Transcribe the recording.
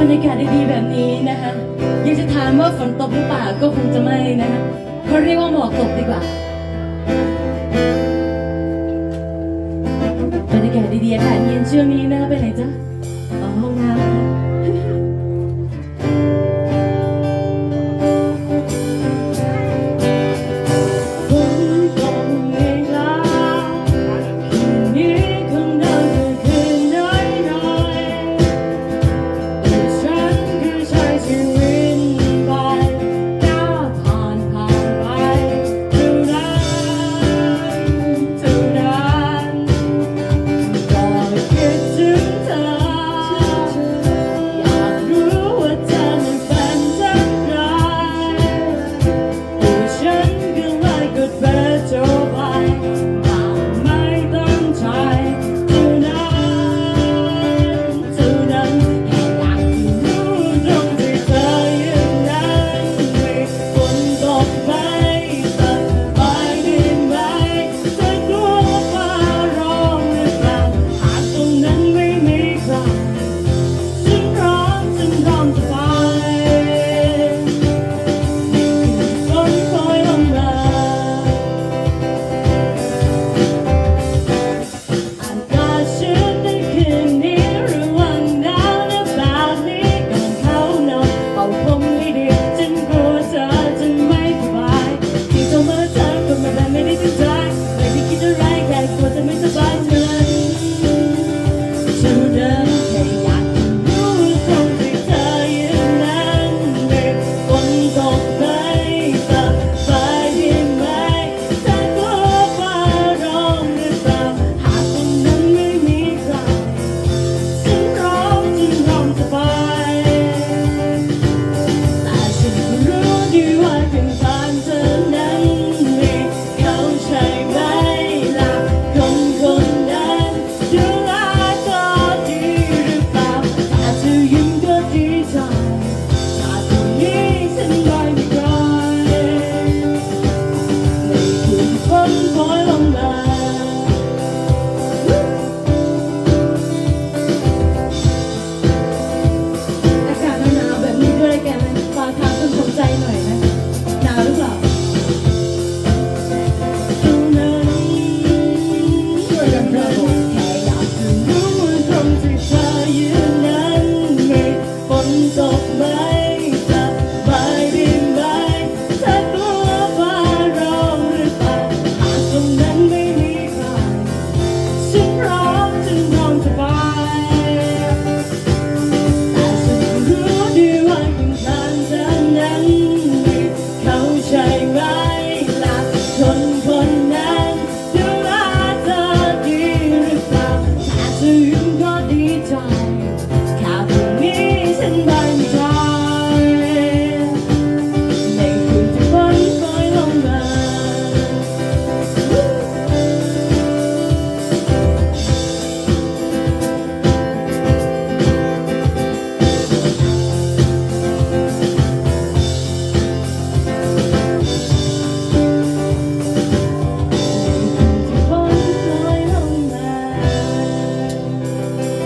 บรรยากาศดีๆแบบนี้นะคะอยากจะถามว่าฝนตกหรือเปล่าก็คงจะไม่นะคะเขาเรียกว่าหมอกตกดีกว่าบรรยากาศดีๆอากาศเย็นช่วงนี้นะคะไปไหนจ๊ะ Chega,